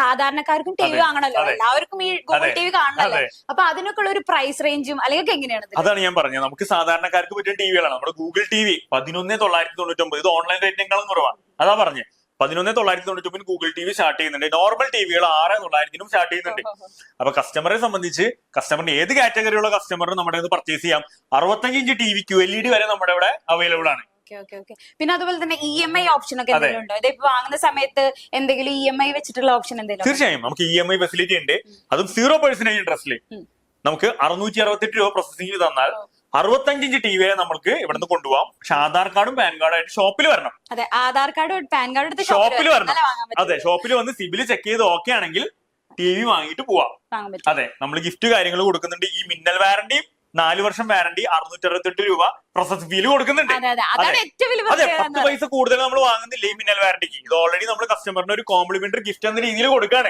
സാധാരണക്കാർക്കും T V വാങ്ങണല്ലോ എല്ലാവർക്കും ഈ ഗൂഗിൾ ടി വി കാണണല്ലോ അപ്പൊ അതിനൊക്കെ ഉള്ള ഒരു പ്രൈസ് റേഞ്ചും അല്ലെങ്കിൽ എങ്ങനെയാണ് അതാണ് ഞാൻ പറഞ്ഞത്. നമുക്ക് സാധാരണക്കാർക്ക് പറ്റിയ ടിവികളാണ് നമ്മുടെ ഗൂഗിൾ ടി വി പതിനൊന്ന് തൊള്ളായിരത്തി തൊണ്ണൂറ്റി ഒമ്പത് ഇത് ഓൺലൈൻ റേറ്റിനേക്കാളും കുറവാണ്. അതാ പറഞ്ഞു. പതിനൊന്ന് തൊള്ളായിരത്തി തൊണ്ണൂറ്റി ഒമ്പതിന് ഗൂഗിൾ ടി വി സ്റ്റാർട്ട് ചെയ്യുന്നുണ്ട്. നോർമൽ ടിവികൾ ആറ് തൊള്ളായിരത്തിനും സ്റ്റാർട്ട് ചെയ്യുന്നുണ്ട്. അപ്പൊ കസ്റ്റമറെ സംബന്ധിച്ച് കസ്റ്റമറിന് ഏത് കാറ്റഗറിയുള്ള കസ്റ്റമറിനും നമ്മുടെ പർച്ചേസ് ചെയ്യാം? അറുപത്തഞ്ച് inch T V Q L E D വരെ നമ്മുടെ ഇവിടെ അവൈലബിൾ ആണ്. Okay okay okay. പിന്നെ അതുപോലെ തന്നെ ഇ എം ഐ ഓപ്ഷൻ ഒക്കെ. എന്തെങ്കിലും ഉണ്ടോ? ഇതിപ്പോ വാങ്ങുന്ന സമയത്ത് എന്തെങ്കിലും ഇ എം ഐ വെച്ചിട്ടുള്ള ഓപ്ഷൻ എന്തെങ്കിലും തീർച്ചയായും. നമുക്ക് ഇ എം ഐ ഫെസിലിറ്റി ഉണ്ട്. അതും സീറോ പെർസെന്റേജ് ഇൻട്രസ്റ്റിൽ നമുക്ക് അറുന്നൂറ്റി അറുപത്തെട്ട് രൂപ പ്രോസസിംഗ് തന്നാൽ അറുപത്തഞ്ചിഞ്ച് ടി വി നമുക്ക് നിന്ന് കൊണ്ടുപോകാം പക്ഷെ ആധാർ കാർഡും പാൻ കാർഡും ആയിട്ട് ഷോപ്പിൽ വരണം. അതെ ആധാർ കാർഡ് പാൻ കാർഡ് എടുത്ത് ഷോപ്പിൽ വരണം. അതെ ഷോപ്പിൽ വന്ന് സിബിൽ ചെക്ക് ചെയ്ത് ഓക്കെ ആണെങ്കിൽ ടി വി വാങ്ങിയിട്ട് പോവാം. അതെ നമ്മൾ ഗിഫ്റ്റ് കാര്യങ്ങൾ കൊടുക്കുന്നുണ്ട്. ഈ മിന്നൽ വാറണ്ടിയും നാല് വർഷം വാറണ്ടി അറുന്നൂറ്റി അറുപത്തെട്ട് രൂപ പ്രോസസ് ഫീൽ കൊടുക്കുന്നുണ്ട്. അതെ പത്ത് പൈസ കൂടുതൽ നമ്മൾ വാങ്ങുന്നില്ല ഈ മിന്നൽ വാറണ്ടിക്ക് ഇത് ഓൾറെഡി നമ്മൾ കസ്റ്റമറിന് ഒരു കോംപ്ലിമെന്ററി ഗിഫ്റ്റ് എന്ന രീതിയിൽ കൊടുക്കാണ്.